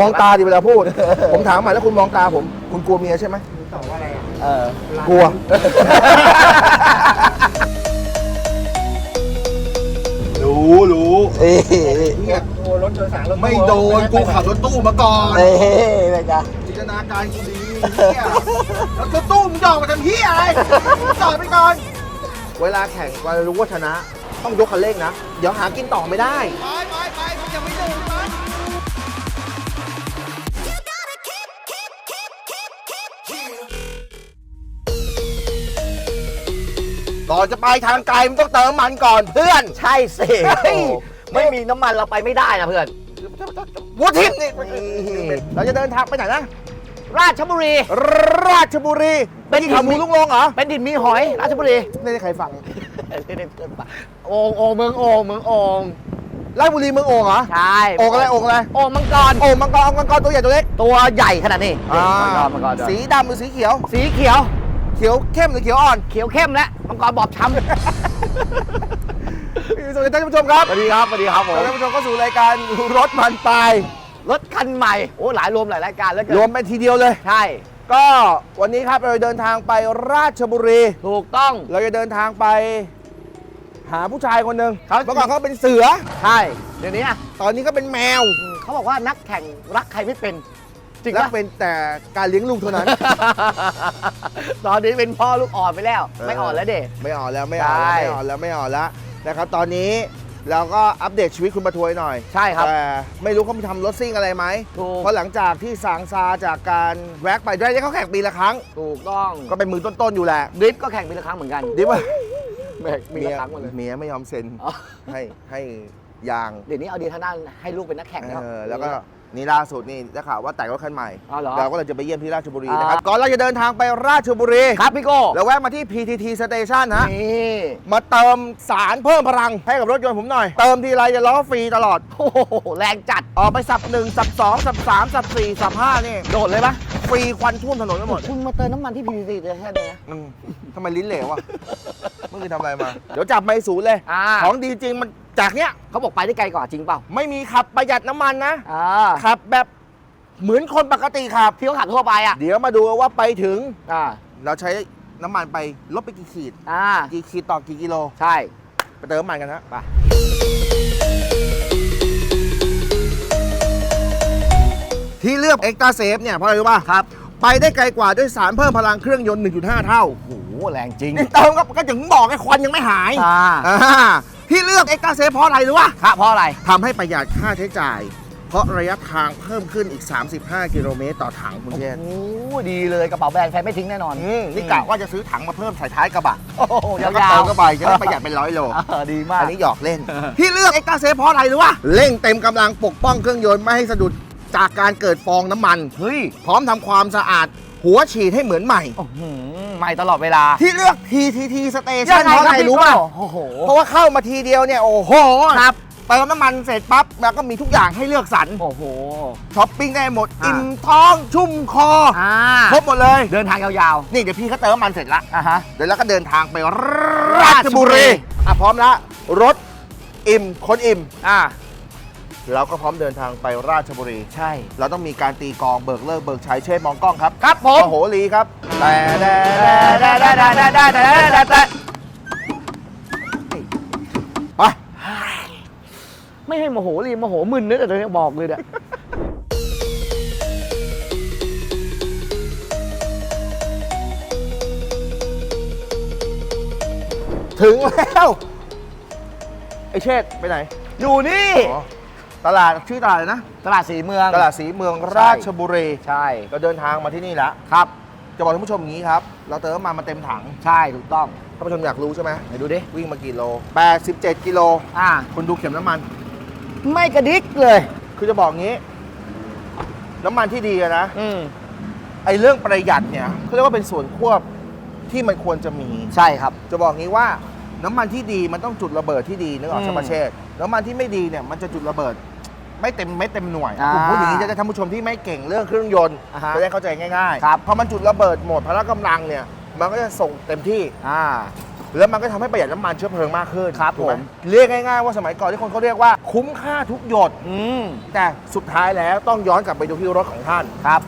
มองตาดิเวลาพูด ผมถามมาแล้วคุณมองตาผม คุณกลัวเมียใช่ไหมตอบว่าอะไรอะเออกลัว รู้รู้เอ้ยเนี่ยโอ้รถโดยสารรถตู้ไม่โดนกูขับรถตู้มาก่อนเอ้ยเป็นไงจินตนาการกูดีเหี้ยแล้วรถตู้มึงจะออกมาทำเฮียอะไรจอดไปก่อน เวลาแข่งก็รู้ว่าชนะ ต้องยกคันเร่งนะ เดี๋ยวหากินต่อไม่ได้ ไปไปไปมึงอย่าไปดื่มมัน ก่อนจะไปทางไกลมันต้องเติมน้ำมันก่อนเพื่อน ใช่สิเฮ้ยไม่มีน้ำมันเราไปไม่ได้นะเพื่อนวัวทิพย์นี่เราจะเดินทางไปไหนนะ ราชบุรี ราชบุรีเป็นที่เขาหมูลุงลงเหรอเป็นดินมีหอย ราชบุรีไม่ได้ใครฟังโอ่งโอ่งเมืองโอ่งเมืองโอ่งราชบุรีเมืองโอ่งเหรอใช่โอ่งอะไรโอ่งอะไรโอ่งมังกร โอ่งมังกรมังกรตัวใหญ่ตัวเล็กตัวใหญ่ขนาดนี้อ่ามังกรมังกรสีดำหรือสีเขียว สีเขียว เขียวเข้มหรือเขียวอ่อนเขียวเข้มและมังกรบอบช้ำสวัสดีท่านผู้ชมครับสวัสดีครับสวัสดีครับผขอมท่านผู้ชมเข้าสู่รายการรถมันปลายรถคันใหม่ โอ้หลายรวมหลายรายการแล้วเกิรวมเป็นทีเดียวเลย ใช่ ก็วันนี้ครับเราจะเดินทางไปราชบุรี ถูกต้อง เราจะเดินทางไป หาผู้ชายคนหนึ่งเขาเมื่อก่อนเขาเป็นเสือ ใช่ เดี๋ยวนี้อะตอนนี้ก็เป็นแมวอืมเขาบอกว่านักแข่งรักใครไม่เป็น จริงและปะเป็นแต่การเลี้ยงลูกเท่านั้น ตอนนี้เป็นพ่อลูกอ่อนไปแล้ว ไม่อ่อนแล้วเด็ ไม่อ่อนแล้วไม่อ่อนแล้วใช่ไม่อ่อนแล้วไม่อ่อนแล้วนะครับตอนนี้เราก็อัปเดตชีวิตคุณประทวยหน่อยใช่ครับ แต่ไม่รู้เขามีทำรถซิ่งอะไรไหมถูกเพราะหลังจากที่สางซาจากการแว็กไปได้เขาแข่งปีละครั้ง ถูกต้องก็เป็นมือต้นๆอยู่แหละดริฟต์ก็แข่งปีละครั้งเหมือนกันดิว่าแข่งปีเมีละยครั้งหมดเลยเมียไม่ยอมเซ็นอ๋อให้ให้ยางเดี๋ยวนี้เอาดีทางด้านให้ลูกเป็นนักแข่งแล้ว เออแล้วก็ นี่ล่าสุดนี่ได้ข่าวว่าแต่งรถคันใหม่ อ๋อเหรอ เราก็เลยจะไปเยี่ยมที่ราชบุรีอ่านนะครับ ก่อนเราจะเดินทางไปราชบุรีครับพี่โก้แล้วแวะมาที่ PTT Station ฮะนี่ มาเติมสารเพิ่มพลังให้กับรถยนต์ผมหน่อย เติมทีไรจะล้อฟรีตลอด โอ้โหแรงจัด ออกไปสับหนึ่งสับสองสับสามสับสี่สับห้านี่ โดดเลยปะฟรีควันท่วมถนนไปหมดคุณมาเติมน้ำมันที่พีซีเลยแค่นี้นะ อืมทำไมลิ้นเหลวอะเมื่อกี้ทำอะไรมา เดี๋ยวจับไม่ศูนย์เลย อ่า ของดีจริงมัน จากเนี้ยเขาบอกไปได้ไกลกว่าจริงเปล่าไม่มีขับประหยัดน้ำมันนะ อ่าขับแบบเหมือนคนปกติขับ ที่เขาขับทั่วไปอะเดี๋ยวมาดูว่าไปถึง อ่าเราใช้น้ำมันไปลดไปกี่ขีด อ่ากี่ขีดต่อกี่กิโล ใช่ ไปเติมน้ำมันกันนะไปที่เลือกเอ็กตาเซฟเนี่ยเพราะอะไรรู้ป่ะครับ ไปได้ไกลกว่าด้วยสารเพิ่มพลังเครื่องยนต์ 1.5 เท่าโอ้โหแรงจริง นี่เติมก็ก็ถึงบอกไอ้ควันยังไม่หายอ่า อ่า ที่เลือกเอ็กตาเซฟเพราะอะไรรู้ป่ะครับเพราะอะไรทำให้ประหยัดค่าใช้จ่าย เพราะระยะทางเพิ่มขึ้นอีก 35 กิโลเมตรต่อถังคุณโอ้เชษโหดีเลยกระเป๋าแบรนด์แฟนไม่ทิ้งแน่นอนอืมนี่กะว่าจะซื้อถังมาเพิ่มใส่ท้ายกระบะโอ้โหแล้วยาก็วเติมเข้าไปจะได้ประหยัดเป็นร้อยโลเออดีมาก อันนี้หยอกเล่น ที่เลือกเอ็กตาเซฟเพราะอะไรรู้ป่ะเร่งเต็มกำลังปกป้องเครื่องยนต์ไม่ให้สะดุดจากการเกิดฟองน้ำมัน เฮ้ย พร้อมทำความสะอาด หัวฉีดให้เหมือนใหม่โอ้โหใหม่ตลอดเวลา ที่เลือก PTT Station เพราะอะไรรู้ป่ะโอ้โหเพราะว่าเข้ามาทีเดียวเนี่ย โอ้โหครับ เติมน้ำมันเสร็จปั๊บ แล้วก็มีทุกอย่างให้เลือกสรรโอ้โห ช้อปปิ้งได้หมด อ่า อิ่มท้องชุ่มคออ่าครบหมดเลย เดินทางยาวนี่เดี๋ยวพี่เขาเติมน้ำมันเสร็จละ ๆอะฮะ เดี๋ยวเราก็เดินทางไปราชบุรี อะพร้อมละรถอิ่มคนอิ่ม อ่า เราก็พร้อมเดินทางไปราชบุรี ใช่ เราต้องมีการตีกลองเบิกเลิกเบิกชัยเช่มองกล้องครับครับผม โอ้โหลีครับแต่แต่ได้แต่ได้ได้ได้ได้ได้ได้ได้ไปไม่ให้โมโหรีโมโหมึนนึกแต่ตอนนี้บอกเลยเนี่ยถึงแล้ว ไอเชษฐ์ไปไหน อยู่นี่อ๋อ ตลาดชื่อตลาดอะไรนะ ตลาดสีเมือง ตลาดสีเมืองราชบุรีใช่ก็เดินทางมาที่นี่แล้วครับจะบอกท่านผู้ชมอย่างนี้ครับ เราเติมน้ำมันมาเต็มถังใช่ถูกต้องท่านผู้ชมอยากรู้ใช่ไหมไหนดูดิวิ่งมากี่โล 87 กิโลอ่าคุณดูเข็มน้ำมัน ไม่กระดิกเลย คือจะบอกงี้ น้ำมันที่ดีอะนะอืมไอ้เรื่องประหยัดเนี่ยเขาเรียกว่าเป็นส่วนควบที่มันควรจะมี ใช่ครับ จะบอกงี้ว่าน้ำมันที่ดีมันต้องจุดระเบิดที่ดีนึกออกอืมใช่ไหมเชษฐ์น้ำมันที่ไม่ดีเนี่ยมันจะจุดระเบิด ไม่เต็มไม่เต็มหน่วยอ่าผมพูดอย่างนี้จะได้ท่านผู้ชมที่ไม่เก่งเรื่องเครื่องยนต์อ่าฮะจะได้เข้าใจง่ายๆครับพอมันจุดระเบิดหมดพละกำลังเนี่ยมันก็จะส่งเต็มที่ อ่า แล้วมันก็ทำให้ประหยัดน้ำมันเชื้อเพลิงมากขึ้นครับถูกไหผม เรียกง่ายๆว่าสมัยก่อนที่คนเขาเรียกว่าคุ้มค่าทุกหยด อืมแต่สุดท้ายแล้วต้องย้อนกลับไปดูที่รถของท่าน ครับ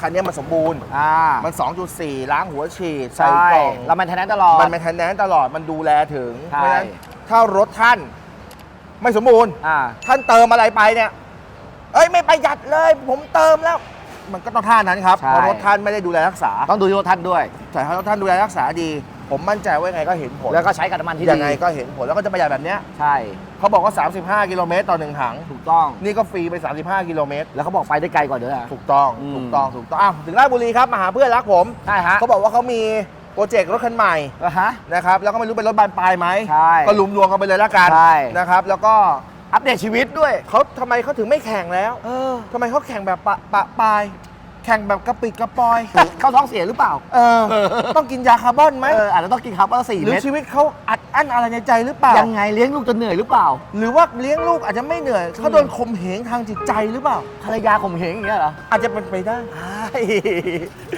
คันนี้มันสมบูรณ์ อ่ามัน 2.4 ล้างหัวฉีดใส่ใช่กล่อง เรามันแทนนั้นตลอด มันเป็นแทนแนนตลอดมันดูแลถึง ใช่ เพราะฉะนั้นถ้ารถท่าน ไม่สมบูรณ์ อ่า ท่านเติมอะไรไปเนี่ย เอ้ยไม่ประหยัดเลย ผมเติมแล้ว มันก็ต้องท่านั้นครับใช่ เพราะรถท่านไม่ได้ดูแลรักษาต้องดูที่รถท่านด้วย แต่ถ้ารถท่านดูแลรักษาดี ผมมั่นใจว่ายังไงก็เห็นผลแล้วก็ใช้กับน้ำมันที่ดียังไงก็เห็นผลแล้วก็จะประหยัดแบบเนี้ยใช่ เขาบอกว่า 35 กิโลเมตรต่อหนึ่งถัง ถูกต้อง นี่ก็ฟรีไป 35 กิโลเมตร แล้วเขาบอกไปได้ไกลกว่าเด้อ ถูกต้อง อืม ถูกต้อง ถูกต้องอ้าวถึงราชบุรีครับ มาหาเพื่อนรักผม ใช่ฮะ เขาบอกว่าเขามี โปรเจกต์รถคันใหม่อะฮะ นะครับแล้วก็ไม่รู้เป็นรถบานปลายไหมใช่ก็ลุมรวมกันไปเลยละกันใช่ นะครับแล้วก็อัปเดตชีวิตด้วย เขาทำไมเขาถึงไม่แข่งแล้วเออทำไมเขาแข่งแบบปะปะปลาย แข่งแบบกระปิดกระปอย เข้าท้องเสียหรือเปล่า เออ ต้องกินยาคาร์บอนไหมเอออาจจะต้องกินคาร์บอนสี่หรือเม็ดชีวิตเขาอัดอั้นอะไรในใจหรือเปล่ายังไงเลี้ยงลูกจนเหนื่อยหรือเปล่า หรือว่าเลี้ยงลูกอาจจะไม่เหนื่อยเขาโดนข่มเหงทางจิตใจหรือเปล่า ภรรยาข่มเหงอย่างเงี้ยเหรออาจจะเป็นไปได้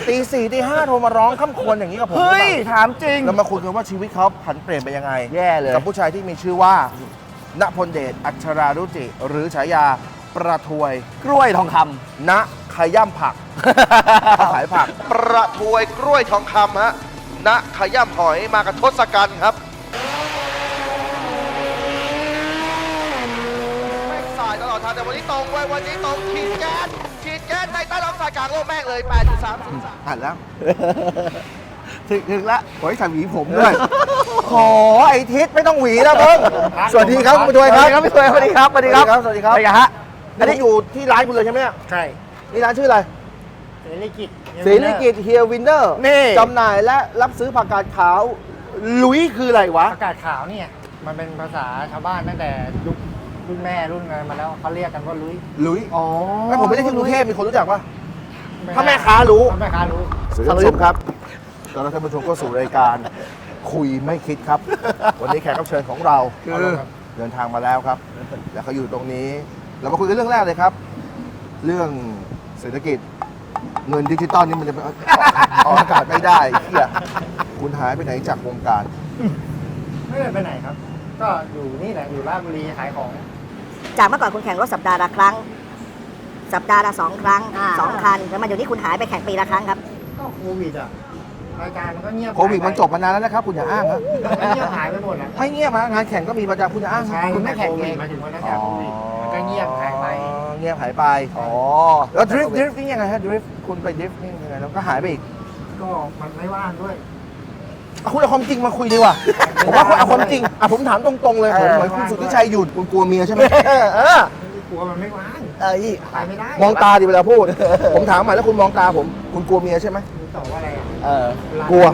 ตีสี่ตีห้าโทรมาร้องค่ำควรอย่างนี้กับผมหรือเฮ้ยเปล่า ถามจริงเรามาคุยกันว่าชีวิตเขาผันเปลี่ยนไปยังไงแย่เลย กับผู้ชายที่มีชื่อว่า ณพลเดช อัชรารุจิ หรือฉายาประทวย กล้วยทองคณขย่ำผัก เขาขายผัก ประทวยกล้วยทองคำฮะ ณ ขย่ำหอยมากับทศกัณฐ์ครับไม่สายตลอดทางแต่วันนี้ตรงไว้วันนี้ตรงขีดแก๊สขีด แก๊สในใต้ท้องสายกลางโลกแม่งเลย 8.3อ่านแล้วำถึงถึงละขอให้ใส่หวีผมด้วย ขอไอทิศไม่ต้องหวีแล้วเพิ่งสวัสดีครับคุณประทวยครับพี่ตัวยสวัสดีครับสวัสดีครับสวัสดีครับไปกันฮะอันนี้อยู่ที่ร้านคุณเลยใช่ไหมเนี่ยใช่นี่ร้านชื่ออะไรเสรีกิจศรีลิกิตเฮียวินเนอร์นี่จำหน่ายและรับซื้อผักกาดขาวลุยคืออะไรวะ อากาศขาวเนี่ย มันเป็นภาษาชาวบ้านตั้งแต่ยุค รุ่นแม่รุ่นอะไรมาแล้วเขาเรียกกันว่าลุยลุยอ๋อแล้วผมไม่ได้ที่กรุงเทพมีคนรู้จักปะถ้าแม่ค้ารู้ถ้าแม่ค้ารู้สวัสดีท่านผู้ชมครับตอนรับท่านผู้ชมก็สู่รายการคุยไม่คิดครับ วันนี้แขกรับเชิญของเราคือเดินทางมาแล้วครับ แล้วเขาอยู่ตรงนี้ เรามาคุยกันเรื่องแรกเลยครับ เรื่องเศรษฐกิจเงินดิจิตอลนี่มันจะไปออกอากาศไม่ได้เฮียคุณหายไปไหนจากวงการ ไม่ได้ไปไหนครับ ก็อยู่นี่แหละอยู่ราชบุรีขายของ จากเมื่อก่อนคุณแข่งรถสัปดาห์ละครั้ง สัปดาห์ละสองครั้งอ่า สองคันแล้วมาอยู่ที่คุณหายไปแข่งปีละครั้งครับ ก็โควิดอะรายการมันก็เงียบโควิดมันจบมานานแล้วนะครับ คุณอย่าอ้างครับมันเงียบหายไปหมดแล้วให้เงียบมางานแข่งก็มีประจำคุณอย่าอ้างใช่คุณไม่แข่งโคเอวิดงมาถึงวันนั้นจากโควิดมันก็เงียบหายไปอ๋อเงียบหายไปอ๋อแล้วดริฟต์ดริฟต์นี่ยังไงฮะดริฟต์คุณไปดริฟต์นี่ยังไงแล้วก็หายไปอีกก็มันไม่ว่างด้วยเอา คุณเอาความจริงมาคุยดีกว่าผมว่าคุณเอาความจริงอะผมถามตรงๆเลยเอผมอเหมือนคุณสุทธิชัยหยุดคุณกลัวเมียใช่ไหมเออกลัวมันไม่ว่างเอ้ยไปไม่ได้มองตาดิเวลาพูด ผมถามมาแล้วคุณมองตาผม คุณกลัวเมียใช่ไหมคุณตอบว่าอะไรอะเออกลัว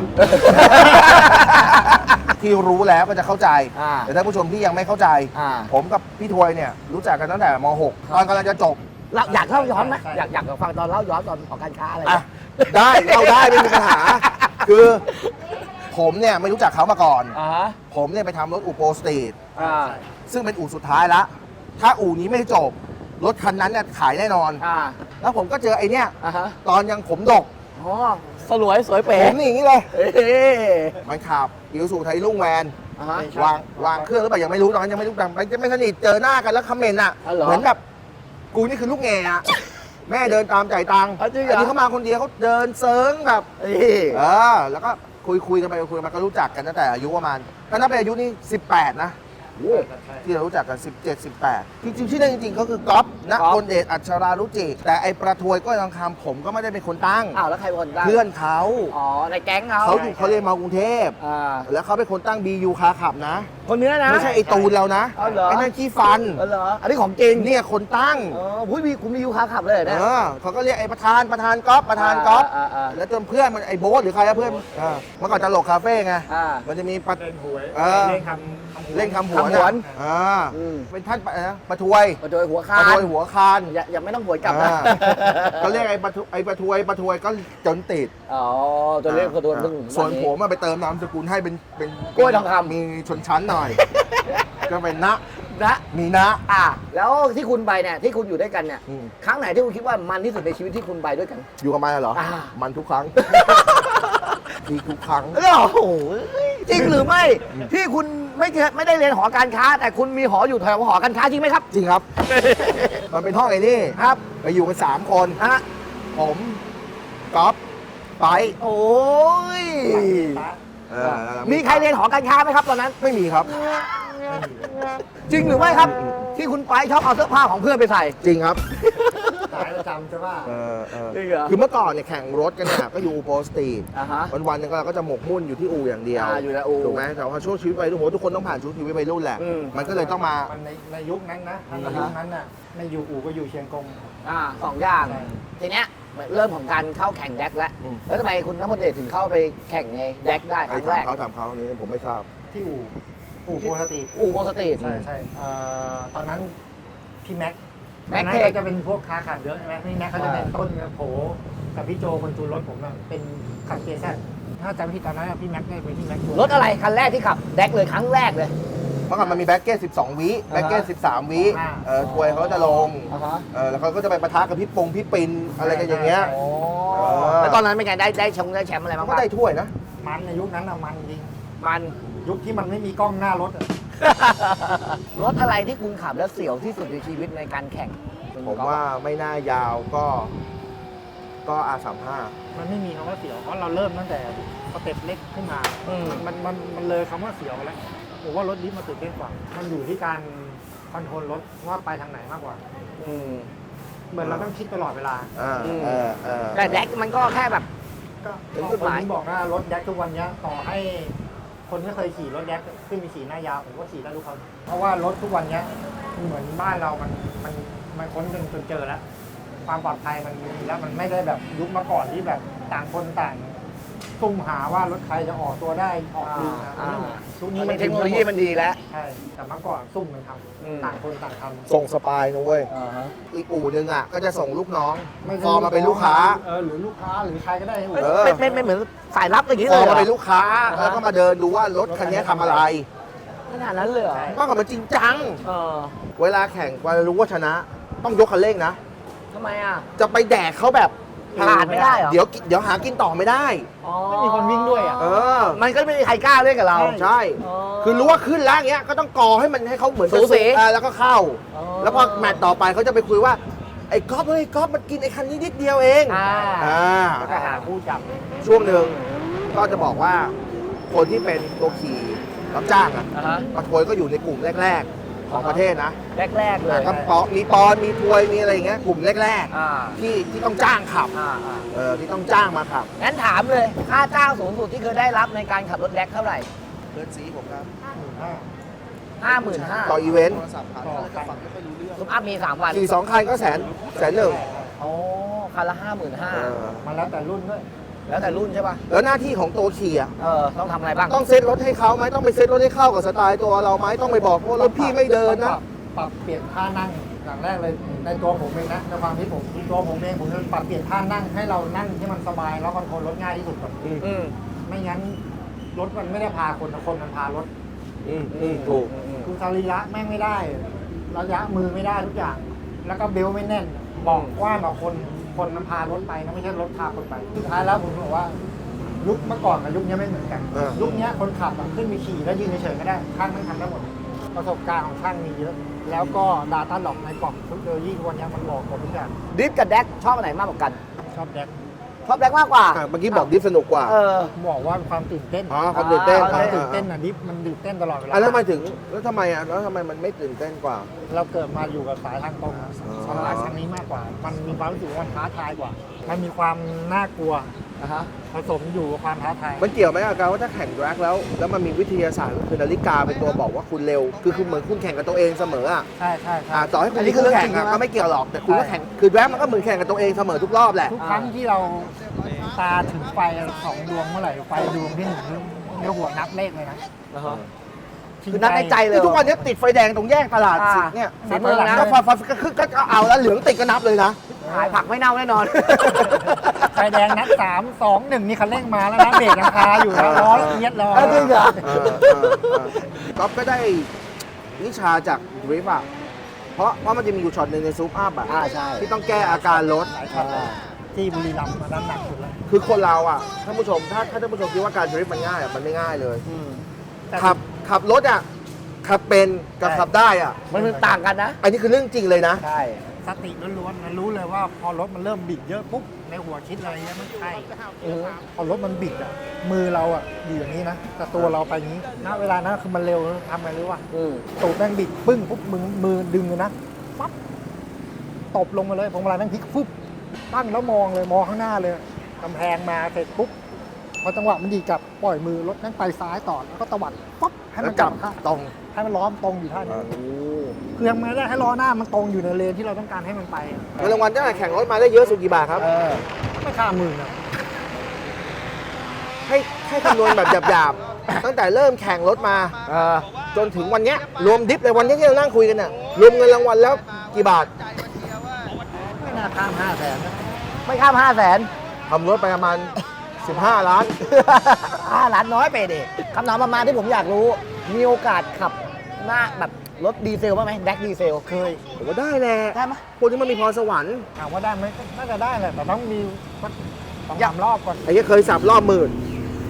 ที่รู้แล้วก็จะเข้าใจอ่าแต่ถ้าผู้ชมที่ยังไม่เข้าใจอ่าผมกับพี่ทวยเนี่ยรู้จักกันตั้งแต่ม .6 ตอนกำลังจะจบเราอยากเล่าย้อนไหมอยากอยากฟังตอนเล่าย้อนตอนของการค้าอะไรอะได้เล่าได้ไม่มีปัญหา คือ ผมเนี่ยไม่รู้จักเขามาก่อน อ่าฮะผมเนี่ยไปทำรถอูโปรสตรีทอ่า ซึ่งเป็นอู่สุดท้ายละ ถ้าอู่นี้ไม่จบ รถคันนั้นเนี่ยขายแน่นอน อ่า แล้วผมก็เจอไอ้เนี่ย อ่าฮะ ตอนยังผมดก อ๋อ สลวยสวยเป๋ผมนี่อย่างนี้เลย เอ้ยมันขับอิวสู่ไทยลุ่งแวน อ่าฮะ วางวางเครื่องหรือเปล่ายังไม่รู้ตอนนั้นยังไม่รู้แต่มันจะไม่สนิทเจอหน้ากันแล้วคอมเมนต์อะอ๋อเหรอเหมือนแบบกูนี่คือลูกแง่อะแม่เดินตามจ่ายตังค์อ๋อจริงเหรอไอ้นี่เขามาคนเดียวเขาเดินเซิร์งแบบ เอ้ย เออแล้วก็ คุยคุยกันไปคุยกันมาก็รู้จักกันตั้งแต่อายุประมาณตอนนั้นเป็นอายุนี่18 นะ ที่เรารู้จักกัน 17 18 จริงๆชื่อเล่นจริงๆเขาคือก๊อฟณก๊อฟพลเดชอัชรารุจิ แต่ไอประทวยก็ยังคำผมก็ไม่ได้เป็นคนตั้ง อ้าวแล้วใครเป็นคนตั้งเพื่อนเขาอ๋อในแก๊งเขาเขาอยู่เขาเรียนมากรุงเทพ อ่าแล้วเขาเป็นคนตั้ง BU คาขับนะ คนเนื้อนะ ไม่ใช่ไอตูนเรานะเอาเหรอ ไอ้นั่นขี้ฟัน เออเหรออันนี้ของจริงเนี่ยคนตั้งอ๋อพุ้ยมีคุณมียูคาขับเลยเหรอเอเนี่ย อเขาก็เรียกไอ้ประธานประธานก๊อฟประธานก๊อฟอ่าอ่าแล้วจนเพื่อนมันไอ้โบ๊ทหรือใครอะเพื่อนอ่าเมื่อก่อนตลกคาเฟ่ไงอ่า มันจะมีประเล่นหวยเออ เล่นคำ เล่นคำหวนคำหวนอะอ่าอืม เป็นท่านปะนะประทวยมาโดยหัวปคาระนทวยหัวคานอย่าอย่าไม่ต้องหวยกลับนะอ่าก็เรียกไอ้ประทไอ้ประทวยประทวยก็จนติดอ๋อตัวเลขกระโดดมึง ส่วนผมอะไปเติมนามสกุลให้เป็นเป็นกล้วยทองคำ มีชนชั้นหน่อย ก็เป็นนะนะมีนะอะแล้วที่คุณไปเนี่ยที่คุณอยู่ด้วยกันเนี่ยอืมครั้งไหนที่คุณคิดว่ามันที่สุดในชีวิตที่คุณไปด้วยกัน อยู่กับมันเหรอ อ่า มันทุกครั้งมีทุกครั้งโอ้โหจริงหรือไม่ที่คุณ ไม่เคยไม่ได้เรียนหอการค้า แต่คุณมีหออยู่แถวหอการค้าจริงไหมครับ จริงครับ มันเป็นห้องไอ้นี่ครับ ไปอยู่กันสามคน ฮะ ผมก๊อฟไปโอ้ยเออมีใครเรียนหอการค้าไหมครับตอนนั้น ไม่มีครับ จริงหรือไม่ครับ ที่คุณไปชอบเอาเสื้อผ้าของเพื่อนไปใส่ จริงครับ ขายประจำใช่ป่ะ เออเออจริงเหรอ คือเมื่อก่อนเนี่ยแข่งรถกันเนี่ย ก็อยู่อูโปสตีดอ่าฮะ วันวันๆหนึงเราก็จะหมกมุ่นอยู่ที่อูอย่างเดียวอ่าอยู่ในอู่ถูกไหมแต่ว่าช่วงชีวิตวัยรุ่นโหทุกคนต้องผ่านช่วงชีวิตวัยรุ่นแหละ อืม มันก็เลยต้องมามันในในยุคนั้นนะถ้าในอ่าฮะยุคนั้นน่ะไม่อยู่อู่ก็อยู่เชียงกง อ่าสองอย่างใช่ ทีเนี้ยเริ่มของการเข้าแข่งแดกแล้วอืม แล้วทำไมคุณทั้งหมดเดชถึงเข้าไปแข่งในแดกได้คไอ้รั้งแรถามกเขาถามเขาอันนี้ผมไม่ทราบ ที่อู่อู่โพสตีอูโมสตรีทใช่ใช่เอ่อตอนนั้นพี่แม็ก แม็กตอนเทนั้นคก็จะเป็นพวกค้าขาดเยอะใช่ไหมพี่แม็กเขาจะเป็นต้นกับโผกับพี่โจคนจูนรถผมน่ะเป็นขับเกียร์แซดถ้าจำไม่ผิดตอนนั้นอะพี่แม็กได้เป็นพี่แม็กจูนรถอะไรคันแรกที่ขับแดกเลยครั้งแรกเลยเมื่อก่อนมันมีแบ็กเก็ต12 วิแบ็กเก็ต13 วิเออถวยเขาจะลงอ่าฮะเออแล้วเขาก็จะไปปะทะกับพี่ปงพี่ปินอะไรกันอย่างเงี้ยโอ้เออแล้วตอนนั้นเป็นไงได้ได้ชงได้แชมป์อะไรบ้างก็ปะได้ถ้วยนะมันในยุคนั้นอะมันจริงมันยุคที่มันไม่มีกล้องหน้ารถอะ รถอะไรที่คุณขับแล้วเสียวที่สุดในชีวิตในการแข่งผมว่าไม่น่ายาวก็ก็ R35 มันไม่มีคำว่าเสียวเพราะเราเริ่มตั้งแต่สเต็ปเล็กขึ้นมาอืมมันมันมันเลยคำว่าเสียวแล้วผมว่ารถดิฟมาตื่นเต้นกว่า มันอยู่ที่การคอนโทรลรถว่าไปทางไหนมากกว่าอืมเหมือนเราต้องคิดตลอดเวลาอ่าอืมเออเออแต่แดกมันก็แค่แบบก็ถึงจุดหมายผมบอกว่ารถแดกทุกวันเนี้ยต่อให้ คนที่เคยขี่รถแดกขึ้นมีขี่หน้ายาวผมก็ขี่ได้ทุกคนเพราะว่ารถทุกวันเนี้ยเหมือนบ้านเรามันมันมันค้นจนจนเจอแล้ว ความปลอดภัยมันมีแล้วมันไม่ได้แบบยุคเมื่อก่อนที่แบบต่างคนต่าง ซุ่มหาว่ารถใครจะออกตัวได้ออกดีนะอ่า ทุกนี่นี้มันเทคโนโลยีมันดีแล้ว ใช่แต่เมื่อก่อนซุ่มมันทอืมำต่างคนต่างทำ ส่งสปายนะเว้ย อ่าฮะอีกอู่หนึงอะ ก็จะส่งลูกน้องไม่พอมาเป็นลูกค้า เออหรือลูกค้าหรือใครก็ได้ให้อู่เออเป็นเป็นเป็นเหมือนสายลับอย่างนี้พเลอยเหรมาอเป็นลูกค้า แล้วก็มาเดินดูว่ารถคันนี้ทำอะไรขนาดนั้นเลยเหรอเมื่อก่อนมันจริงจัง เออเวลาแข่งว่ารู้ว่าชนะ ต้องยกคันเร่งนะ ทำไมอะ จะไปแดกเขาแบบ ผ่านไม่ได้เหรอเดี๋ยวเดี๋ยวหากินต่อไม่ได้ อ๋อไม่มีคนวิ่งด้วยอะ เออ มันก็ไม่มีใครกล้าเล่นกับเรา ใช่ อ๋อ คือรู้ว่าขึ้นแล้วอย่างเงี้ยก็ต้องกอให้มันให้เขาเหมือนสูสีเออแล้วก็เข้า อ๋อแล้วพอแมตช์ต่อไปเขาจะไปคุยว่าไอ้ก๊อฟเฮ้ยก๊อฟมันกินไอ้คันนี้นิดเดียวเองอ่า อ่าแล้วก็หาคู่จับ ช่วงหนึ่งก็จะบอกว่าคนที่เป็นตัวขี่รับจ้างอะอ่าฮะ ปะทวยก็อยู่ในกลุ่มแรกๆ ของประเทศนะแรกๆเลยก็ปอมีปอนมีทวยมีอะไรอย่างเงี้ยกลุ่มแรกอ่าๆที่ที่ต้องจ้างขับอ่าอ่าเออที่ต้องจ้างมาขับงั้นถามเลยค่าจ้างสูงสุดที่เคยได้รับในการขับรถแดกเท่าไหร่เพื่อนซีผมครับห้าหมื่นห้าต่ออีเวนต์ซุปอัพมีสามวันขี่สองคันก็แสนแสนหนึ่งโอ้คันละห้าหมื่นห้าเออมันแล้วแต่รุ่นด้วย แล้วแต่รุ่นใช่ป่ะ แล้วหน้าที่ของตัวขี่อะเออ ต้องทำอะไรบ้างต้องเซ็ตรถให้เขาไหมต้องไปเซ็ตรถให้เข้ากับสไตล์ตัวเราไหมต้องไปบอกว่ารถพี่ไม่เดินปนะรับปรับเปลี่ยนท่านั่งอย่างแรกเลยในตัวผมเองนะในความที่ผมที่ตัวผมเองผมจะปรับเปลี่ยนท่านั่งให้เรานั่งที่มันสบายแล้วคอนโทรลรถง่ายที่สุดก่อนอืมไม่งั้นรถมันไม่ได้พาคนนะคนมันพารถอืมอืมถูกคือสรีระแม่งไม่ได้ ระยะมือไม่ได้ทุกอย่าง แล้วก็เบลต์ไม่แน่นบอกกว้างกว่าคน คนมันพารถไปนะไม่ใช่รถพาคนไปสุดท้ายแล้วผมบอกว่า ยุคเมื่อก่อนกับยุคนี้ไม่เหมือนกันเออ ยุคนี้คนขับอะขึ้นมีขี่แล้วยืนเฉยๆก็ได้ช่างมันทำได้หมดประสบการณ์ของช่างมีเยอะ แล้วก็ Data Log ในกล่องเทคโนโลยีทุกวันนี้มันบอกหมดทุกอย่างดริฟต์กับแดกชอบอันไหนมากกว่ากัน ชอบแดก ชอบแดกมากกว่า อะเมื่อกี้บอกดิฟสนุกกว่า เออ บอกว่าความตื่นเต้นอ๋อความตื่นเต้น ความอ่าตื่นเต้นอะดิฟมันตื่นเต้นตลอดเวลาอะแล้วทำไมถึงแล้วทำไมอะแล้วทำไมมันไม่ตื่นเต้นกว่า เราเกิดมาอยู่กับสายทางตรงอ๋อสองสายทางนี้มากกว่า มันมีความรู้สึกว่ามันท้าทายกว่า มันมีความน่ากลัว อะฮะผสมอยู่กับความท้าทายมันเกี่ยวไหมกับการว่าถ้าแข่งแร็กแล้ว แล้วมันมีวิทยาศาสตร์ก็คือนาฬิกาเป็นตัวบอกว่าคุณเร็ว คือคือเหมือนคุณแข่งกับตัวเองเสมออะใช่ใช่ใช่อะต่อให้คุอัณนนี้คือเรื่องแข่งจริงใช่อะไหมก็ไม่เกี่ยวหรอกแต่คุณก็แข่งคือแร็กมันก็เหมือนแข่งกับตัวเองเสมอทุกรอบแหละทุกครั้งที่เราตาถึงไฟสองดวงเมื่อไหร่ไฟดวงที่หนึ่งเดี๋ยวหัวนับเลขเลยนะอะฮะชิงคือนับในใจเลยนี่ทุกวันนี้ติดไฟแดงตรงแยกตลาดอ่าสิเนี่ยฝีมือนะก็ไฟไฟก็คือก็เอาแล้วเหลืองติดก็นับเลยนะ หายผักไม่เน่าแน่นอน ไฟแดงนัดสามสองหนึ่งนี่คันเร่งมาแล้วนะเบรกยังคาอยู่นะล้อเอียดล้อเออจริงเหรอ เออเออเออก๊อฟก็ได้วิชาจากดริฟต์อะ เพราะเพราะมันจะมีอยู่ช็อตหนึ่งในซูปอัพอะอ่าใช่ ที่ต้องแก้อาการรถหลายช็อตเลยพที่บุรีรัมย์มาด้านหนักสุดแล้วคือคนเราอะท่านผู้ชมถ้าถ้าท่านผู้ชมคิดว่าการดริฟต์มันง่ายอะมันไม่ง่ายเลยแต่ขับขับรถอะขับเป็นกับขับได้อะมันมันต่างกันนะ อันนี้คือเรื่องจริงเลยนะ ใช่ สติล้วนๆนะรู้เลยว่าพอรถมันเริ่มบิดเยอะปุ๊บในหัวคิดอะไรเงี้ยไม่ใช่พอรถมันบิดอะมือเราอะอยู่อย่างนี้นะแต่ตัวเราไปอย่างนี้ณเวลานั้นคือมันเร็วทำไงรู้ป่ะอืมตูดแม่งบิดปึ้งปุ๊บมือมือดึงเลยนะปั๊บตบลงมาเลยพวงมาลัยแม่งพลิกฟุบตั้งแล้วมองเลยมองข้างหน้าเลยกำแพงมาเสร็จปุ๊บพอจังหวะมันดีกลับปล่อยมือรถแม่งไปซ้ายต่อแล้วก็ตวัดปั๊บ ให้แล้มัวนกกลัลับบข้างตรงให้มันล้อมตรงอยู่ท่านี้คือทำไงได้ให้ล้อหน้ามันตรงอยู่ในเลนที่เราต้องการให้มันไปเงินรางวัลได้แข่งรถมาได้เยอะสุดกี่บาทครับเออไม่ค่าหมื่นอะให้ให้คำนวณแบบหยาบๆ ตั้งแต่เริ่มแข่งรถมาเออจนถึงวันเนี้ยรวมดิฟเลยวันเนี้ยที่เรานั่งคุยกันน่ะรวมเงินรางวัลแล้วกี่บาท ไม่น่าข้ามห้าแสนนะไม่ข้ามห้าแสนทำรถไปประมาณ 15 ล้านห้าล้านน้อยไปดิคำถามประมาณที่ผมอยากรู้ มีโอกาสขับหน้าแบบรถดีเซลบ้างไหมแบ็กดีเซล เคย ผมว่าได้แหละได้ไหมพวกนี้มันมีพรสวรรค์ถามว่าได้ไหมก็น่าจะได้แหละ แต่ต้องมีสักสองสามรอบก่อน ไอ้ที่เคยสับรอบหมื่น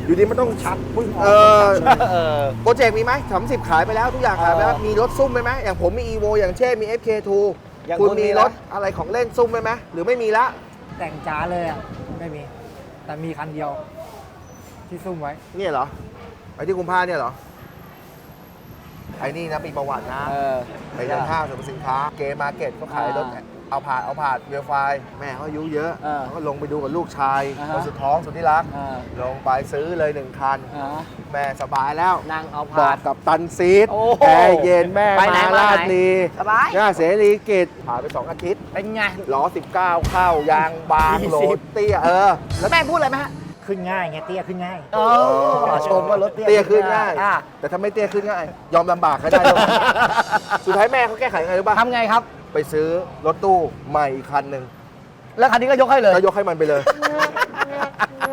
อยู่ดีมันต้องชัดพึ่งออกเออเออ โปรเจกต์มีไหมสามสิบขายไปแล้วทุกอย่างขายไปแล้ว เออมีรถซุ่มไหมไหมอย่างผมมี EVO อย่างเช่นมี FK2 อย่างคุณคุณมีมีรละถอะไรของเล่นซุ่มไหมไหมหรือไม่มีละ แต่งจ้าเลยอะ ไม่มี แต่มีคันเดียว ที่ซุ่มไว้ เนี่ยเหรอ ไอ้ที่คุมผ้าเนี่ยเหรอ ไอ้นี่นะมีประวัตินะ เออ ไปเดินห้างสรรพสินค้า เกมมาร์เก็ตเขาขายรถอ่าเอาผ่านเอาผ่านเวลไฟแม่เขาอายุเยอะเออเขาก็ลงไปดูกับลูกชายอ่าฮะ คนสุดท้องสุดที่รักเออลงไปซื้อเลยหนึ่งคัน อ่าแม่สบายแล้วนั่งเอาบผ่าอนกกับตันซีดโอ้โหแอร์เย็นแม่ไปไหนมามาลาดไหนนีสบาย หน้าเสรีกิจผ่านไป 2 อาทิตย์เป็นไง ล้อ 19 เข้ายางบางยี่โหลสิดบเตี้ยเออ แล้วแม่พูดอะไรไหมฮะ ขึ้นง่ายไงเตี้ยขึ้นง่ายเออชมว่ารถเตี้ยเตี้ยขึ้นง่าย อะ แต่ถ้าไม่เตี้ยขึ้นง่าย ยอมลำบากก็ได้ด้วยสุดท้ายแม่เขาแก้ไขยังไงรู้ป่ะทำไงครับ ไปซื้อรถตู้ใหม่อีกคันหนึ่งแล้วคันนี้ก็ยกให้เลย แล้วยกให้มันไปเลย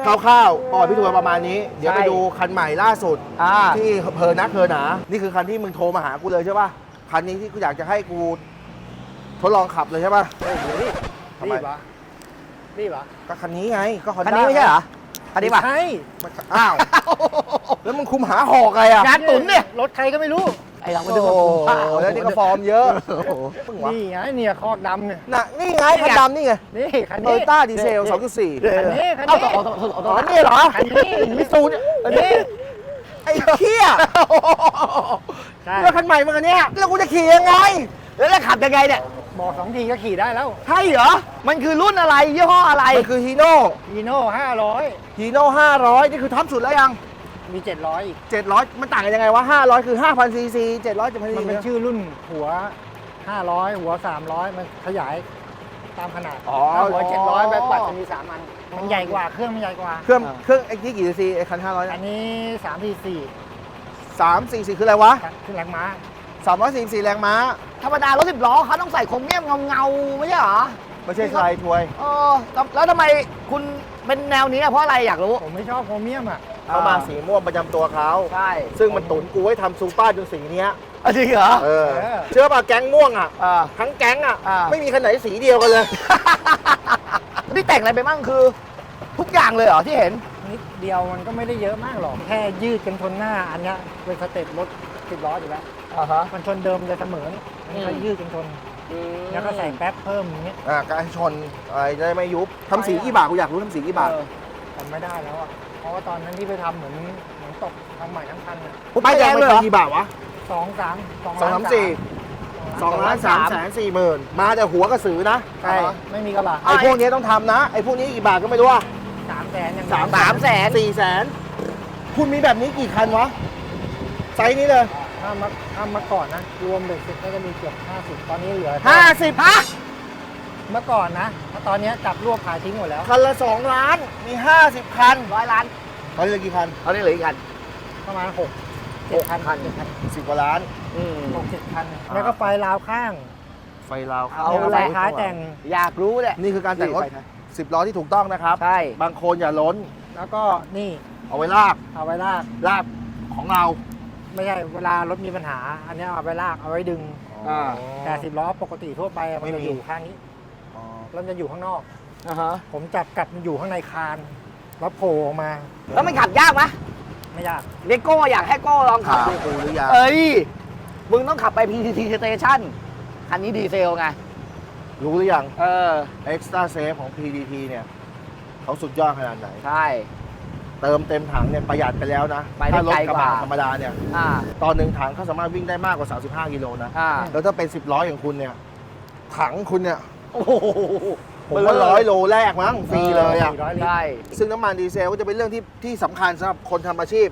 คร่าวๆปล่อยพี่ทัวร์ประมาณนี้ เดี๋ยวไปใช่ ดูคันใหม่ล่าสุด อ่า ที่เพอนักเพอหนา นี่คือคันที่มึงโทรมาหากูเลยใช่ป่ะ คันนี้ที่กูอยากจะให้กูทดลองขับเลยใช่ป่ะทำไม รีบเหรอรีบเหรอก็คันนี้ไง ก็ Honda คันนี้ไม่ใช่เหรอ คันนี้ป่ะใช่อ้าว แล้วมึงคุมหาหอกไงอะงานตุ๋นเนี่ยรถใครก็ไม่รู้ ไอ้เราก็โอ้ดึงโหมาผ้าแล้วนี่ก็ฟอร์มเยอะมึงวะนี่ไงเนี่ยคอกดำเนี่ยน่ะนี่ไงคันดำนี่ไงนี่คันโตนี้โยต้าดีเซล 2.4คันนี้คันเอานี้ต่อต่อต่อต่ออ๋ต่ออนี่เหรอ คันนี้มิซูเนี่ยคันนี้ ไอ้เหี้ยใช่เรื่องคันใหม่มากันเนี่ยแล้วกูจะขี่ยังไง แล้วจะขับยังไงเนี่ย บอกสองทีก็ขี่ได้แล้วใช่เหรอ มันคือรุ่นอะไรยี่ห้ออะไร มันคือฮีโน่อีโน่ห้าร้อยฮีโน่500 นี่คือท็อปสุดแล้วยัง มีเจ็ดร้อยอีก 700 มันต่างกันยังไงวะ 500 คือ 5,000ซีซี700จะพันซีมันซีเป็นชื่อรุ่นหัว500หัว300มันขยายตามขนาดอ๋อถ้าหัว700แบบปัดจะมี3อัน มันใหญ่กว่าเครื่องมันใหญ่กว่า เครื่องเครื่องไอ้ที่กี่ซีซีไอ้คัน500อัเนี่ยนนี้3 4 3 4 4คืออะไรวะ4ขึ้นแรงม้า 344 แรงม้า ธรรมดารถสิบล้อเขาต้องใส่โครเมียมเงาเงาๆไม่ใช่เหรอ ไม่ใช่ใครถวย เออแล้วแล้วทำไมคุณเป็นแนวนี้อะเพราะอะไรอยากรู้ ผมไม่ชอบโครเมียมอะ เขามาสีม่วงประจำตัวเขา ใช่ซึ่งมันตุนกูให้ทำซูเปอร์จนสีเนี้ยอะจริงเหรอเออ เชื่อป่ะแก๊งม่วงอะ อ่า ทั้งแก๊งอะ อ่า ไม่มีคันไหนสีเดียวกันเลย นี่แต่งอะไรไปบ้างคือ ทุกอย่างเลยเหรอที่เห็น นิดเดียวมันก็ไม่ได้เยอะมากหรอก แค่ยืดกันชนหน้าอันเนี้ยเป็นสเต็ปรถสิบล้ออยู่แล้ว อ่าฮะ มันชนเดิมจะเสมอนี่อันนี้ก็อืม ยืดกันชน แล้วก็ใส่แป๊บเพิ่มอย่างเงี้ยอ่าการชนอะไรจะได้ไม่ยุบทำสีกี่บาทกูอยากรู้ทำสีกี่บาท เออทำไม่ได้แล้วอะ เพราะว่าตอนนั้นที่ไปทำเหมือนเหมือนตกทำใหม่ทั้งคันอะป้ายแดงเลยกี่บาทวะสองสามสองสองล้านสามสี่สองล้านสามแสนสี่หมื่นมาแต่หัวกระสือนะใช่ไม่มีกระบะไอ้พวกนี้ต้องทำนะไอ้พวกนี้กี่บาทก็ไม่รู้อะสามแสนยังสามสามแสนสี่แสนคุณมีแบบนี้กี่คันวะไซส์นี้เลย ถ้ามาถ้ามาก่อนนะ รวมเบ็ดเสร็จก็จะมีเกือบห้าสิบตอนนี้เหลือแค่ห้าสิบฮะเมื่อก่อนนะถ้าตอนนี้จับรวบขายทิ้งหมดแล้ว คันละสองล้าน มีห้าสิบคันร้อยล้านตอนนี้เหลือกี่คันเขานี่เหลืออีกคันประมาณหกเจ็ดคันเจ็ดคันสิบกว่าล้าน อืมหกเจ็ดคัน แล้วก็ไฟราวข้าง ไฟลาวเอาแล้วก็อะไรไฟท้ายแต่ง อยากรู้เนี่ยนี่คือการแต่งรถสิบล้อที่ถูกต้องนะครับ ใช่ บางคนอย่าล้น แล้วก็นี่ เอาไว้ลาก เอาไว้ลาก ลากของเรา ไม่ใช่เวลารถมีปัญหา อันนี้เอาไว้ลากเอาไว้ดึง อ่า แต่สิบล้อปกติทั่วไปอะมันไม่จะมี อยู่ข้างนี้อ๋อแล้วมันจะอยู่ข้างนอก อ่าฮะผมจับกลับมันอยู่ข้างในคานแล้วโผล่ออกมาแล้วมันขับยากไหมไม่ยากเดโก้อยากให้โก้ลองขัถาบมกูหรือยังเอ้ย มึงต้องขับไป PTT Station คันนี้ดีเซลไง รู้หรือยัง เออ Extra Safe ของ PDT เนี่ย เขาสุดยอดขนาดไหน ใช่ เติมเต็มถังเนี่ยประหยัดไปแล้วนะไปได้ถ้ารถไกลกระกว่า บะธรรมดาเนี่ยอ่า ตอนหนึ่งถังเขาสามารถวิ่งได้มากกว่า 35 กิโลนะอ่า แล้วถ้าเป็น 10ล้ออย่างคุณเนี่ย ถังคุณเนี่ยโอ้โหผมว่าร้อยโลแรกมั้งฟรีเลยอะ400ลิตร ใช่ ซึ่งน้ำมันดีเซลก็จะเป็นเรื่องที่ที่สำคัญสำหรับคนทำอาชีพ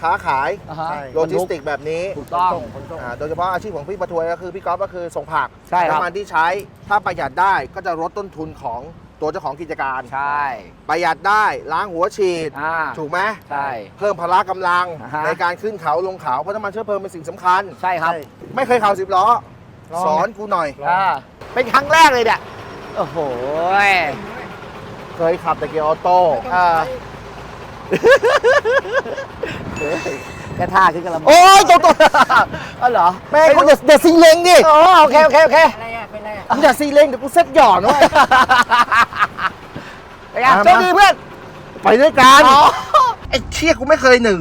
ค้าขาย อ่าฮะ ใช่ โลจิสติกแบบนี้ถูกต้องขนส่งขนส่งอ่าโดยเฉพาะอาชีพของพี่ประทวยก็คือพี่ก๊อฟก็คือส่งผักใช่ครับ น้ำมันที่ใช้ถ้าประหยัดได้ก็จะลดต้นทุนของ ตัวเจ้าของกิจการ ใช่ ประหยัดได้ล้างหัวฉีด อ่า ถูกไหมใช่ เพิ่มพละกำลังอ่าฮะ ในการขึ้นเขาลงเขาเพราะน้ำมันเชื้อเพลิงเป็นสิ่งสำคัญ ใช่ครับใช่ไม่เคยข่าวสิบล้อ ลอง สอนกูหน่อย อ่าเป็นครั้งแรกเลยเนี่ยโอ้โหเคยขับแต่เกียร์ออโต้อ่าแค่ท่าขึ้นกันละมั้งโอ้ยตรงตรงอ๋อเหรอแม่งคุณอย่าอย่าซีเลงดิอ๋อโอเคโอเคโอเค อะไร อะเป็นอะไรอะมึงอย่าซีเลงเดี๋ยวกูเซ็ตหย่อนด้วยไปไงมาโชคดีเพื่อน ไปด้วยกันอ๋อไอ้เชี่ยกูไม่เคยหนึ่ง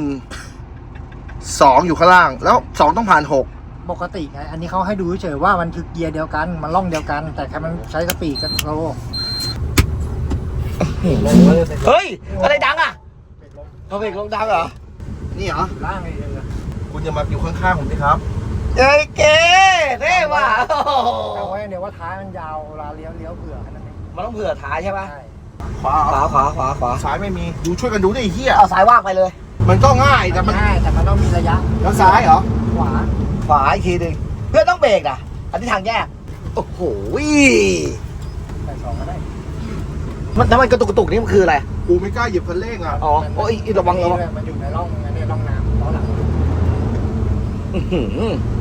สองอยู่ข้างล่าง แล้วสองต้องผ่านหกปกติไงอันนี้เขาให้ดูเฉยๆว่ามันคือเกียร์เดียวกัน มันล่องเดียวกัน แต่แค่มันใช้สปีดกับโลเฮ้ย อะไรดังอะพอเบรกลงดังเหรอ นี่เหรอล่างเลยเลยคุณจะมาอยู่ข้างๆผมสิครับ เอ้ยเก๋เท่ว่ะโอ้โหเอาไว้เดี๋ยวว่าท้ายมันยาวเวลาเลี้ยวเลี้ยวเผื่อแค่นั้นเองมันต้องเผื่อท้ายใช่ไหมใช่ขวาขวาขวาขวาขวาซ้ายไม่มี ดูช่วยกันดูดิไอ้เหี้ยเอาสายว่างไปเลย มันก็ง่ายแต่มันง่ายแต่มันต้องมีระยะแล้วซ้ายเหรอ ขวาขวาอีกทีหนึ่งเพื่อนต้องเบรกอะอันนี้ทางแยก โอ้โหใส่สองก็ได้มันแล้วมันกระตุกกระตุกนี่มันคืออะไร กูไม่กล้าเหยียบคันเร่งอะอ๋อโอ้ยระวังระวังมันอยู่ในร่องอันนี้ร่องน้ำล้อหลังอื้อหือดีนะกูมี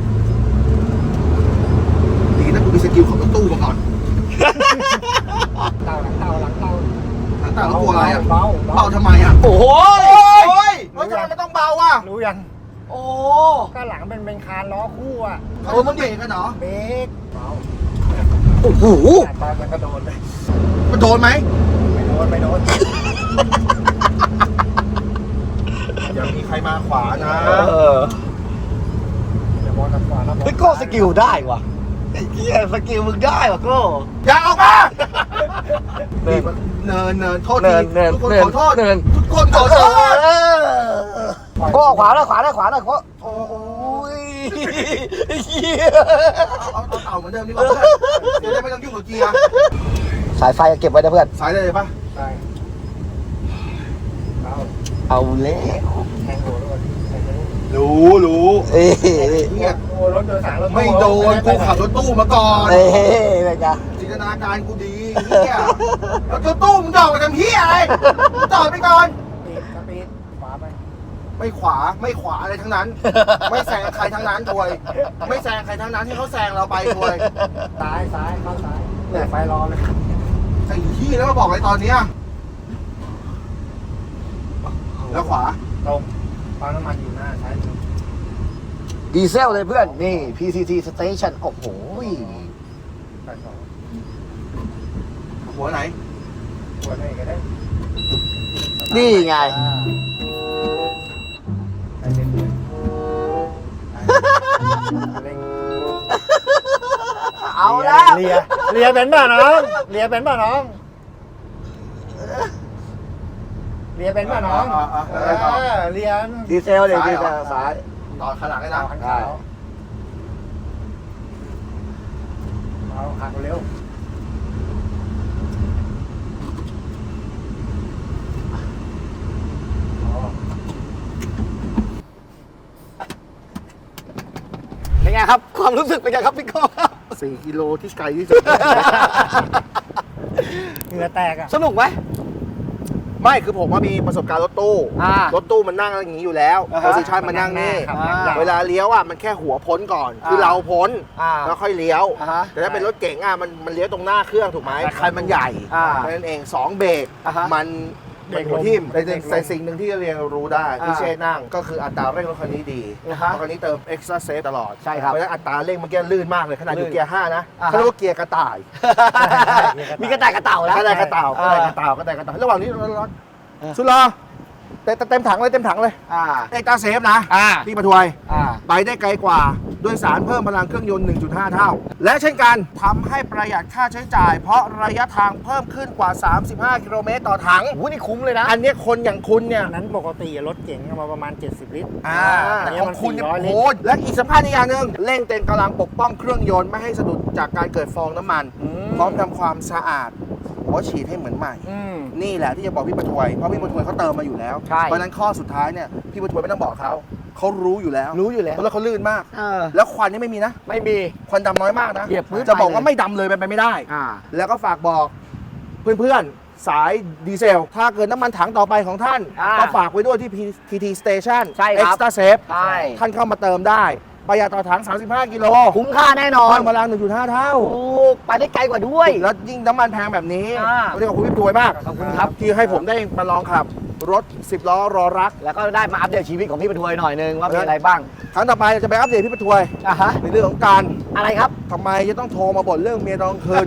สกิลขับรถตู้มาก่อนเต่าหลังเต่าหลังเต่าหลังตาแล้วกลัวอะไรอะเบาเบาทำไมอะโอ้โหโอ้ยเฮ้ยทำไมมันต้องเบาอะรู้ยังโอ้ก็หลังเป็นเป็นคานล้อคู่อะเขาต้องเบรกกันเหรอเบรกเบาโอ้โหแต่ตอนมันก็โดนเลยมันโดนไหมไม่โดนไม่โดนอย่ามีใครมาขวานะเออเดี๋ยวบอลกับขวาแล้วบอลเฮ้ยโก้สกิลได้ว่ะ ไอ้เหี้ยสกิลมึงได้ว่ะโก้ อย่าออกมานี่มันเนินเนินโทษทีเนินเนินทุกคนเนินขอโทษเนิน ทุกคนขอโทษโก้ขวาเลยขวาเลยขวาเลยโก้โอ้ยไอ้เหี้ยเอาเอาเต่าเหมือนเดิมดีกว่าเดี๋ยวได้ไม่ต้องยุ่งกับเกียร์สายไฟเก็บไว้นะเพื่อน สายได้เลยปะใช่เบาเอาเละแทงหัวด้วยแทงหัวด้วยรู้รู้ เอ้ย เนี่ยโอ้ รถโดยสารรถตู้ไม่โดนกูขับรถตู้มาก่อนเอ้ยเป็นไงจินตนาการกูดีเฮียรถตู้มึงจอดมาทำเฮียอะไรมึงจอดไปก่อนปีดสปีดขวาไปไม่ขวาไม่ขวาอะไรทั้งนั้น ไม่แซงใครทั้งนั้นทวย ไม่แซงใครทั้งนั้นที่เขาแซงเราไปทวยซ้ายซ้ายเข้าซ้ายเปิดไฟรอเลยไอ้ที่แล้วมาบอกอะไรตอนเนี้ยแล้วขวาตรงปั๊มน้ำมันอยู่หน้าซ้ายมือ ดีเซลเลยเพื่อน นี่ PCT Station โอ้โหใส่สองหัวไหน หัวไหนก็ได้นี่ไง อ่าไปเรื่อยๆเร่งเอาแล้ว เลียเลียเป็นป่ะน้องเลียเป็นป่ะน้องเลียเป็นป่ะน้องอ่าอ่าเออ่าอเลียดีเซลเลยดีเซลซ้าย ต่อขนาดได้ดานะวขันขาวเอาขันเร็วเป็นไงครับ ความรู้สึกเป็นไงครับพี่โก้สี่กิโลที่ไกลที่สุด เหงื่อแตกอะ สนุกไหม ไม่คือผมว่ามีประสบการณ์รถตู้อ่ารถตู้มันนั่งอย่างนี้อยู่แล้วอ่าโพฮะสิชันมันนั่งนี่ครับอ่านั่งเวลาเลี้ยวอะมันแค่หัวพ้นก่อน คืออ่าเราพ้นอ่า แล้วค่อยเลี้ยว อ่าฮะแต่ถ้าเป็นรถเก๋งอะมันมันเลี้ยวตรงหน้าเครื่องถูกไหมคันมันใหญ่อ่าเพราะฉะนั้นเองสองเบรกอ่าฮะ มัน เด็กหัวลมทิ่มแต่เด็กลมแต่สิ่งหนึ่งที่เรียนรู้ได้ที่อ่าเชษนั่ง ก็คืออัตราเร่งรถคันนี้ดีนะฮะรถคันนี้เติม extra safe ตลอดใช่ครับเพราะฉะนั้นอัตราเร่งเมื่อกี้ลื่นมากเลยขนาดอลื่ยู่นเกียร์ห้านะอ่าฮะเขาเรียกว่าเกียร์กระต่าย มีกระต่ายกระเต่าแล้วกระต่ายกระเต่ากระต่ายกระเต่ากระต่ายกระเต่าระหว่างนี้รถรถสุดรอเต็มเต็มถังเลยเต็มถังเลยอ่าเอ็กซ์ตร้าเซฟนะอ่าพี่ประทวยอ่าไปได้ไกลกว่า ด้วยสารเพิ่มพลังเครื่องยนต์ 1.5 เท่า และเช่นกันทำให้ประหยัดค่าใช้จ่าย เพราะระยะทางเพิ่มขึ้นกว่า 35 กิโลเมตรต่อถังโอ้โหนี่คุ้มเลยนะ อันเนี้ยคนอย่างคุณเนี่ยอันนั้นปกติรถเก๋งเอามาประมาณ 70 ลิตรอ่าแต่อันนี้ของมันคุณเนี่ย400ลิโอ้ตรโหและอีกสำคัญอีกอย่างหนึ่งเร่งเต็มกำลังปกป้องเครื่องยนต์ไม่ให้สะดุดจากการเกิดฟองน้ำมันอืมพร้อมทำความสะอาด หัวฉีดให้เหมือนใหม่ อืม นี่แหละที่จะบอกพี่ประทวย เพราะพี่ประทวยเขาเติมมาอยู่แล้ว ใช่ เพราะฉะนั้นข้อสุดท้ายเนี่ยพี่ประทวยไม่ต้องบอกเขาเขารู้อยู่แล้วรู้อยู่แล้วแล้วเขาลื่นมาก เออแล้วควันนี่ไม่มีนะ ไม่มี ควันดำน้อยมากนะ เหยียบพื้นจะบอกไปเลยว่าไม่ดำเลยเป็นไปไม่ได้ อ่า แล้วก็ฝากบอกเพื่อนๆ สายดีเซล ถ้าเกิดน้ำมันถังต่อไปของท่าน อ่าก็ฝากไว้ด้วยที่ PT Station ใช่ครับ Extra Safe ใช่ ท่านเข้ามาเติมได้ ประหยัดต่อถัง 35 กิโลคุ้มค่าแน่นอนเพิ่มพลัง1.5 เท่าถูกไปได้ไกลกว่าด้วย แล้วยิ่งน้ำมันแพงแบบนี้อ่าก็เรียกว่าคุณพี่ตัวยมากขอบคุณครับ ที่ให้ผมได้มาลองขับ รถ 10 ล้อรอรัก แล้วก็ได้มาอัปเดตชีวิตของพี่ประทวยหน่อยนึงว่ามีอะไรบ้าง ครั้งต่อไปจะไปอัปเดตพี่ประทวยอะฮะ ในเรื่องของการอะไรครับ ทำไมจะต้องโทรมาบ่นเรื่องเมียตอนกลางคืน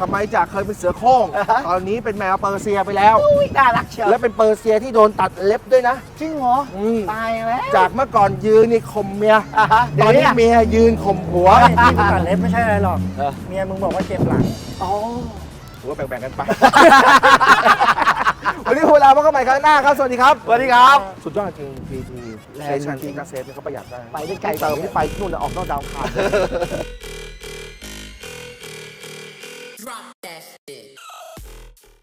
ทำไมจากเคยเป็นเสือโคร่งอ่าฮะ ตอนนี้เป็นแมวเปอร์เซียไปแล้ว อุ้ยน่ารักเชียวและเป็นเปอร์เซียที่โดนตัดเล็บด้วยนะ จริงเหรออืม ตายแล้วจากเมื่อก่อนยืนนี่ข่มเมีย อะฮะตอนนี้เดี๋ยวเมียยืนข่มผัวเฮ้ยที่มึงตัดเล็บไม่ใช่อะไรหรอก เออ เมียมึงบอกว่าเจ็บหลัง อ๋อ ถือว่าแบ่งๆกันไป วันนี้หมดเวลาพบกันใหม่ครั้งหน้าครับ สวัสดีครับ สวัสดีครับ สุดยอดจริงพีทีแรงจริงกระเซฟเนี่ยเขาประหยัดได้ไปได้ไกลเติมที่ไปที่นู่นแล้วออกนอกดาวคา Drop.